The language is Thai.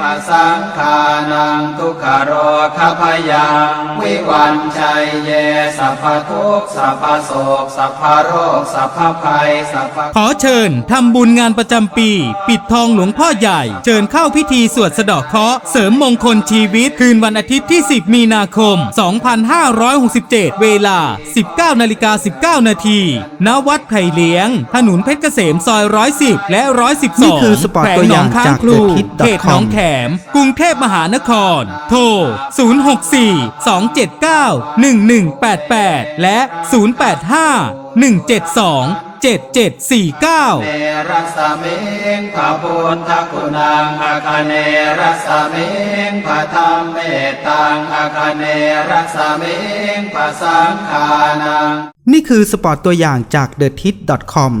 ปัสสังขานังทุกขโรคพยังวิวันชัยเยสัพพทุกข์สัพพโศกสัพพโรคสัพพภัยสัพพขอเชิญทำบุญงานประจำปี ปิดทองหลวงพ่อใหญ่ เชิญเข้าพิธีสวดสะเดอกเคราะห์เสริมมงคลชีวิต คืนวันอาทิตย์ที่ 10 มีนาคม 2567 เวลา 19นาฬิกา19 นาทีณวัดไผ่เลี้ยง ถนนเพชรเกษมซอย 110 และ 112นี่คือสปอร์ตตัวอย่างแขวงหนค้จากครู The Kid เขตหนอง com แขม กรุงเทพมหานคร โทร 064 279 1188 และ 085 172 7749เนรัสมิงพระพุทธคุณังอาคเนรัสมิงพระธรรมเมตตังอาคเนรัสมิงพระสังฆานัง นี่คือสปอร์ตตัวอย่างจาก t h e t i t c o m